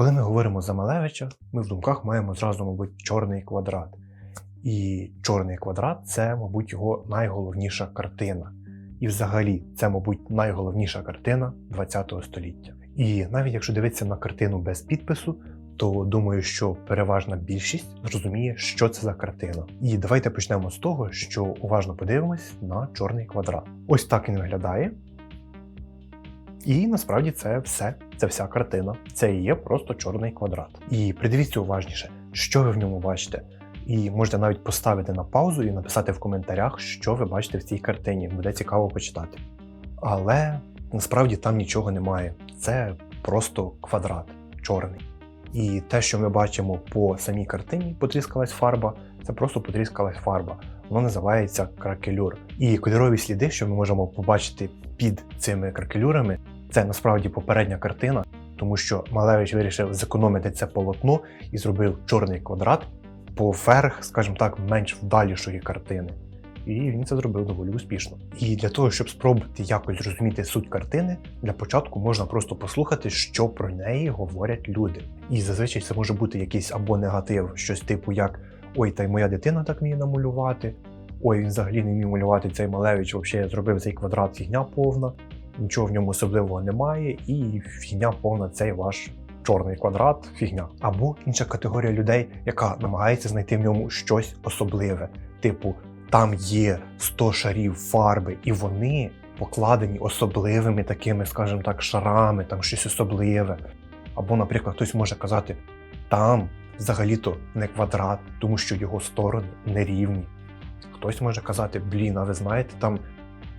Коли ми говоримо за Малевича, ми в думках маємо зразу, мабуть, чорний квадрат. І чорний квадрат це, мабуть, його найголовніша картина. І взагалі, це, мабуть, найголовніша картина ХХ століття. І навіть якщо дивитися на картину без підпису, то думаю, що переважна більшість зрозуміє, що це за картина. І давайте почнемо з того, що уважно подивимось на чорний квадрат. Ось так він виглядає. І насправді це все, це вся картина. Це і є просто чорний квадрат. І придивіться уважніше, що ви в ньому бачите. І можете навіть поставити на паузу і написати в коментарях, що ви бачите в цій картині. Буде цікаво почитати. Але насправді там нічого немає. Це просто квадрат чорний. І те, що ми бачимо по самій картині, потріскалась фарба, це просто потріскалась фарба. Воно називається кракелюр. І кольорові сліди, що ми можемо побачити під цими кракелюрами, це насправді попередня картина, тому що Малевич вирішив зекономити це полотно і зробив чорний квадрат поверх, скажімо так, менш вдалішої картини. І він це зробив доволі успішно. І для того, щоб спробувати якось зрозуміти суть картини, для початку можна просто послухати, що про неї говорять люди. І зазвичай це може бути якийсь або негатив, щось типу як Ой, та й моя дитина так вміє намалювати. Ой, він взагалі не вмів малювати цей Малевич, взагалі зробив цей квадрат фігня повна, нічого в ньому особливого немає, і фігня повна цей ваш чорний квадрат, фігня. Або інша категорія людей, яка намагається знайти в ньому щось особливе, типу там є 100 шарів фарби, і вони покладені особливими такими, скажімо так, шарами, там щось особливе. Або, наприклад, хтось може казати, там взагалі-то не квадрат, тому що його сторони нерівні. Хтось може казати, блін, а ви знаєте, там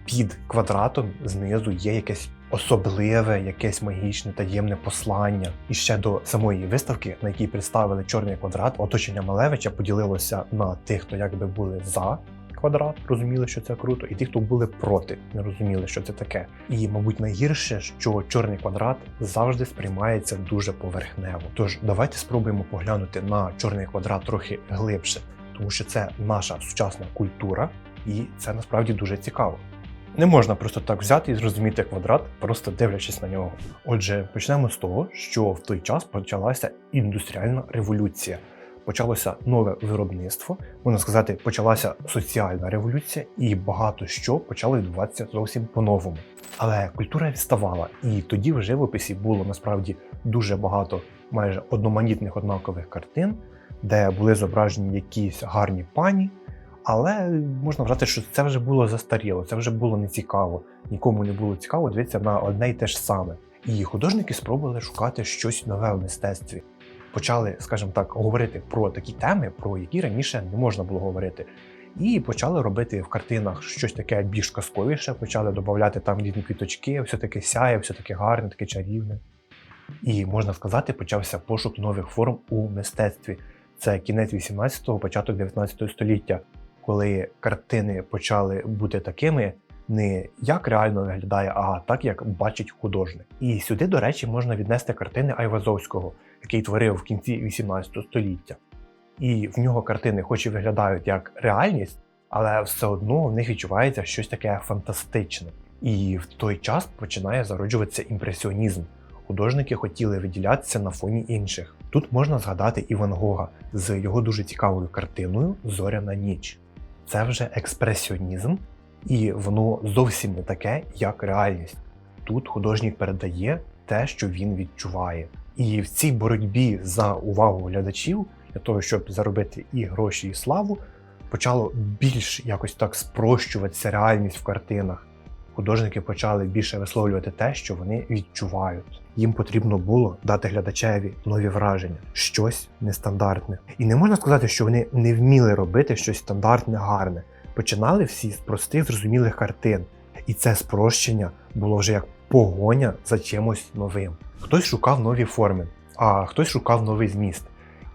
під квадратом знизу є якесь особливе, якесь магічне таємне послання. І ще до самої виставки, на якій представили чорний квадрат, оточення Малевича поділилося на тих, хто якби були за квадрат, розуміли, що це круто, і ті, хто були проти, не розуміли, що це таке. І, мабуть, найгірше, що чорний квадрат завжди сприймається дуже поверхнево. Тож давайте спробуємо поглянути на чорний квадрат трохи глибше, тому що це наша сучасна культура, і це насправді дуже цікаво. Не можна просто так взяти і зрозуміти квадрат, просто дивлячись на нього. Отже, почнемо з того, що в той час почалася індустріальна революція. Почалося нове виробництво, можна сказати, почалася соціальна революція, і багато що почало відбуватися зовсім по-новому. Але культура відставала, і тоді в живописі було насправді дуже багато майже одноманітних однакових картин, де були зображені якісь гарні пані. Але можна вважати, що це вже було застаріло, це вже було нецікаво. Нікому не було цікаво дивитися на одне й те ж саме. І художники спробували шукати щось нове в мистецтві. Почали, скажімо так, говорити про такі теми, про які раніше не можна було говорити. І почали робити в картинах щось таке більш казковіше, почали додавати там різні квіточки, все таке сяє, все таке гарне, таке чарівне. І можна сказати, почався пошук нових форм у мистецтві. Це кінець 18-го, початок 19 століття, коли картини почали бути такими, не як реально виглядає, а так, як бачить художник. І сюди, до речі, можна віднести картини Айвазовського, який творив в кінці 18 століття. І в нього картини, хоч і виглядають як реальність, але все одно в них відчувається щось таке фантастичне. І в той час починає зароджуватися імпресіонізм. Художники хотіли виділятися на фоні інших. Тут можна згадати і Ван Гога з його дуже цікавою картиною Зоряна ніч. Це вже експресіонізм, і воно зовсім не таке, як реальність. Тут художник передає те, що він відчуває. І в цій боротьбі за увагу глядачів, для того, щоб заробити і гроші, і славу, почало більш якось так спрощуватися реальність в картинах. Художники почали більше висловлювати те, що вони відчувають. Їм потрібно було дати глядачеві нові враження, щось нестандартне. І не можна сказати, що вони не вміли робити щось стандартне, гарне. Починали всі з простих зрозумілих картин, і це спрощення було вже як погоня за чимось новим. Хтось шукав нові форми, а хтось шукав новий зміст.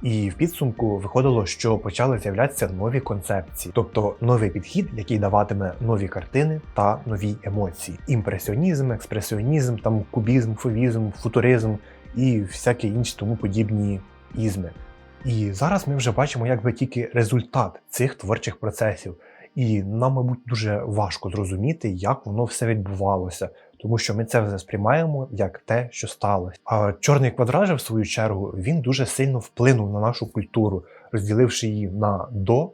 І в підсумку виходило, що почали з'являтися нові концепції, тобто новий підхід, який даватиме нові картини та нові емоції: імпресіонізм, експресіонізм, там кубізм, фовізм, футуризм і всякі інші тому подібні ізми. І зараз ми вже бачимо якби тільки результат цих творчих процесів. І нам, мабуть, дуже важко зрозуміти, як воно все відбувалося, тому що ми це вже сприймаємо як те, що сталося. А чорний квадрат, в свою чергу, він дуже сильно вплинув на нашу культуру, розділивши її на до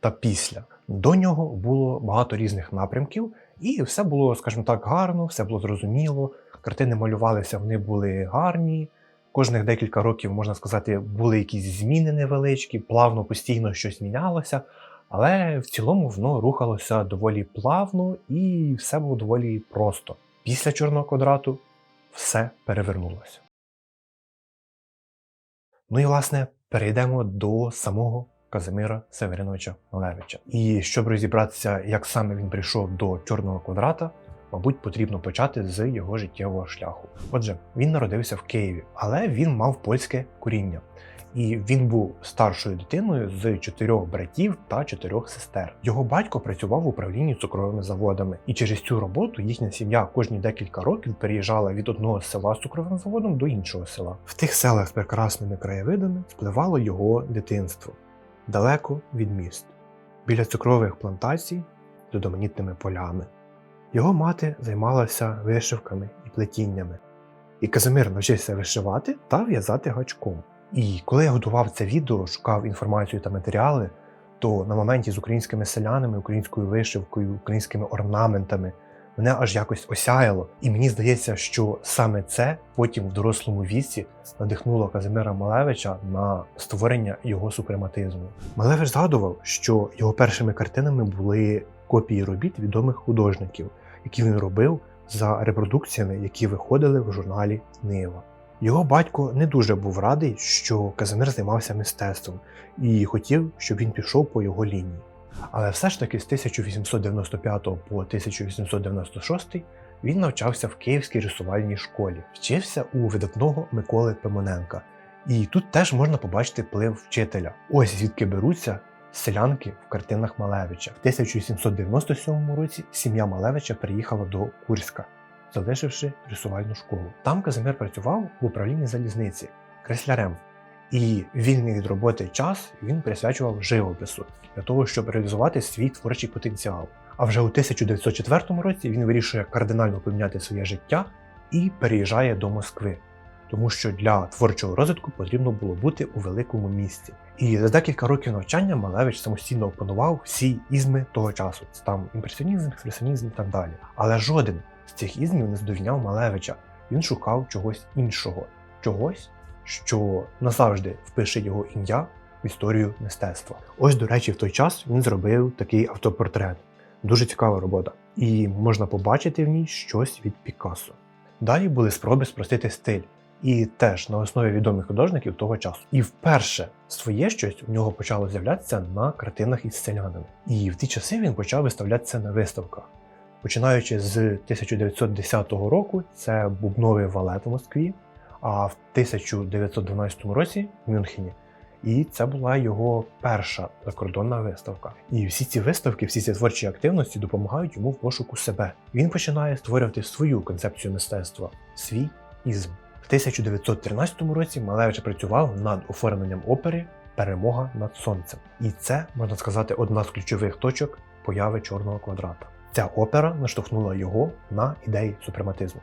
та після. До нього було багато різних напрямків, і все було, скажімо так, гарно, все було зрозуміло. Картини малювалися, вони були гарні. Кожних декілька років, можна сказати, були якісь зміни невеличкі, плавно постійно щось мінялося. Але в цілому воно рухалося доволі плавно і все було доволі просто. Після чорного квадрату все перевернулося. Ну і власне перейдемо до самого Казимира Севериновича Малевича. І щоб розібратися, як саме він прийшов до чорного квадрата, мабуть, потрібно почати з його життєвого шляху. Отже, він народився в Києві, але він мав польське коріння. І він був старшою дитиною з чотирьох братів та чотирьох сестер. Його батько працював в управлінні цукровими заводами, і через цю роботу їхня сім'я кожні декілька років переїжджала від одного села з цукровим заводом до іншого села. В тих селах з прекрасними краєвидами спливало його дитинство далеко від міст, біля цукрових плантацій з одноманітними полями. Його мати займалася вишивками і плетіннями. І Казимир навчився вишивати та в'язати гачком. І коли я готував це відео, шукав інформацію та матеріали, то на моменті з українськими селянами, українською вишивкою, українськими орнаментами мене аж якось осяяло. І мені здається, що саме це потім в дорослому віці надихнуло Казимира Малевича на створення його супрематизму. Малевич згадував, що його першими картинами були копії робіт відомих художників, які він робив за репродукціями, які виходили в журналі Нива. Його батько не дуже був радий, що Казимир займався мистецтвом і хотів, щоб він пішов по його лінії. Але все ж таки з 1895 по 1896 він навчався в Київській рисувальній школі, вчився у видатного Миколи Пимоненка. І тут теж можна побачити вплив вчителя. Ось звідки беруться селянки в картинах Малевича. В 1797 році сім'я Малевича приїхала до Курська, залишивши рисувальну школу. Там Казимир працював в управлінні залізниці креслярем. І вільний від роботи час він присвячував живопису для того, щоб реалізувати свій творчий потенціал. А вже у 1904 році він вирішує кардинально поміняти своє життя і переїжджає до Москви, тому що для творчого розвитку потрібно було бути у великому місті. І за декілька років навчання Малевич самостійно опанував всі ізми того часу. Це там імпресіонізм, експресіонізм і так далі. Але жоден цих ізмів не здовільняв Малевича. Він шукав чогось іншого, чогось, що назавжди впише його ім'я в історію мистецтва. Ось, до речі, в той час він зробив такий автопортрет. Дуже цікава робота. І можна побачити в ній щось від Пікассо. Далі були спроби спростити стиль, і теж на основі відомих художників того часу. І вперше своє щось у нього почало з'являтися на картинах із селянами. І в ті часи він почав виставлятися на виставках. Починаючи з 1910 року, це бубновий валет в Москві, а в 1912 році в Мюнхені. І це була його перша закордонна виставка. І всі ці виставки, всі ці творчі активності допомагають йому в пошуку себе. Він починає створювати свою концепцію мистецтва, свій ізм. В 1913 році Малевич працював над оформленням опери Перемога над сонцем. І це, можна сказати, одна з ключових точок появи чорного квадрата. Ця опера наштовхнула його на ідеї супрематизму.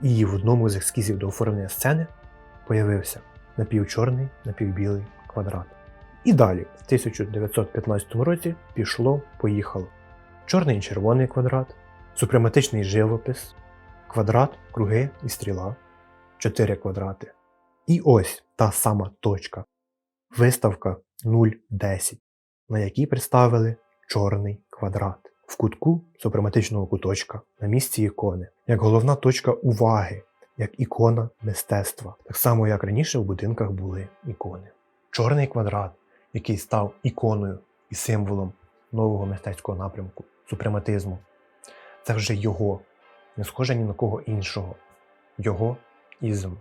І в одному з ескізів до оформлення сцени появився напівчорний, напівбілий квадрат. І далі, в 1915 році, пішло, поїхало. Чорний і червоний квадрат, супрематичний живопис, квадрат, круги і стріла, чотири квадрати. І ось та сама точка. Виставка 010, на якій представили чорний квадрат в кутку супрематичного куточка на місці ікони, як головна точка уваги, як ікона мистецтва, так само як раніше в будинках були ікони. Чорний квадрат, який став іконою і символом нового мистецького напрямку, супрематизму. Це вже його, не схоже ні на кого іншого, його ізм.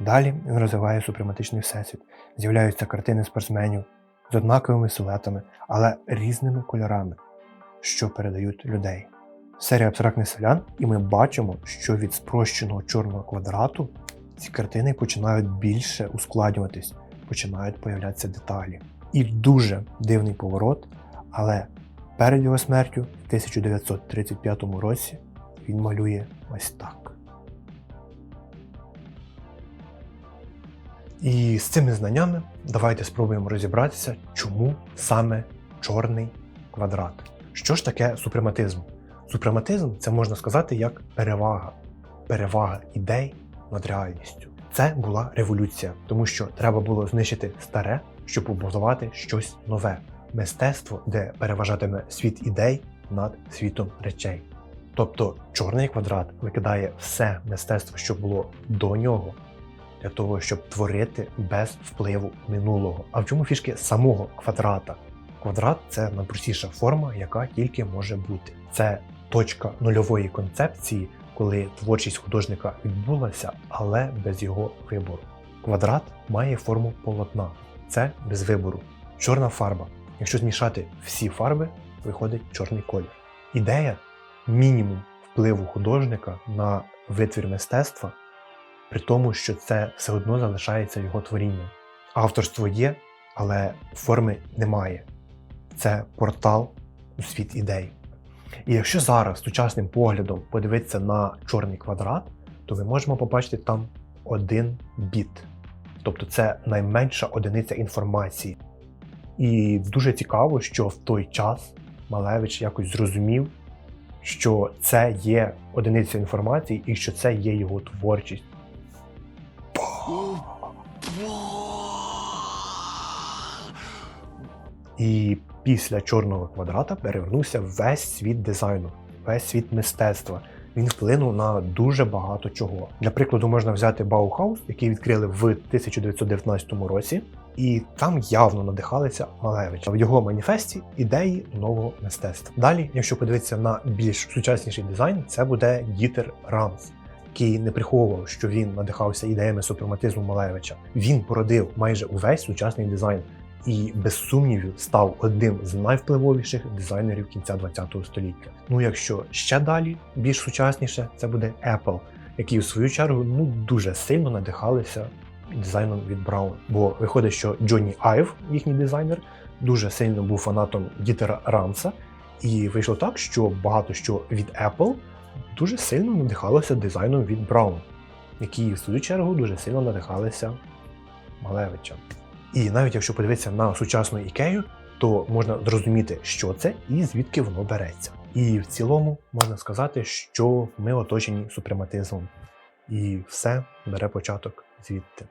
Далі він розвиває супрематичний всесвіт. З'являються картини спортсменів з однаковими силуетами, але різними кольорами, що передають людей. Серія абстрактних селян, і ми бачимо, що від спрощеного чорного квадрату ці картини починають більше ускладнюватись, починають появлятися деталі. І дуже дивний поворот, але перед його смертю в 1935 році він малює ось так. І з цими знаннями давайте спробуємо розібратися, чому саме чорний квадрат. Що ж таке супрематизм? Супрематизм це можна сказати як перевага, перевага ідей над реальністю. Це була революція, тому що треба було знищити старе, щоб побудувати щось нове мистецтво, де переважатиме світ ідей над світом речей. Тобто чорний квадрат викидає все мистецтво, що було до нього, для того, щоб творити без впливу минулого. А в чому фішки самого квадрата? Квадрат це найпростіша форма, яка тільки може бути. Це точка нульової концепції, коли творчість художника відбулася, але без його вибору. Квадрат має форму полотна, це без вибору. Чорна фарба. Якщо змішати всі фарби, виходить чорний колір. Ідея мінімум впливу художника на витвір мистецтва, при тому, що це все одно залишається його творінням. Авторство є, але форми немає. Це портал у світ ідей. І якщо зараз сучасним поглядом подивитися на чорний квадрат, то ми можемо побачити там один біт. Тобто це найменша одиниця інформації. І дуже цікаво, що в той час Малевич якось зрозумів, що це є одиниця інформації і що це є його творчість. І після чорного квадрата перевернувся весь світ дизайну, весь світ мистецтва. Він вплинув на дуже багато чого. Для прикладу, можна взяти Баухаус, який відкрили в 1919 році, і там явно надихалися Малевича в його маніфесті ідеї нового мистецтва. Далі, якщо подивитися на більш сучасніший дизайн, це буде Дітер Рамс. Який не приховував, що він надихався ідеями супрематизму Малевича. Він породив майже увесь сучасний дизайн і без сумнівів став одним з найвпливовіших дизайнерів кінця ХХ століття. Ну якщо ще далі, більш сучасніше, це буде Apple, які в свою чергу ну дуже сильно надихалися дизайном від Браун. Бо виходить, що Джонні Айв, їхній дизайнер, дуже сильно був фанатом Дітера Рамса, і вийшло так, що багато що від Apple дуже сильно надихалося дизайном від Браун, які в свою чергу дуже сильно надихалися Малевичем. І навіть якщо подивитися на сучасну ікею, то можна зрозуміти, що це і звідки воно береться. І в цілому можна сказати, що ми оточені супрематизмом, і все бере початок звідти.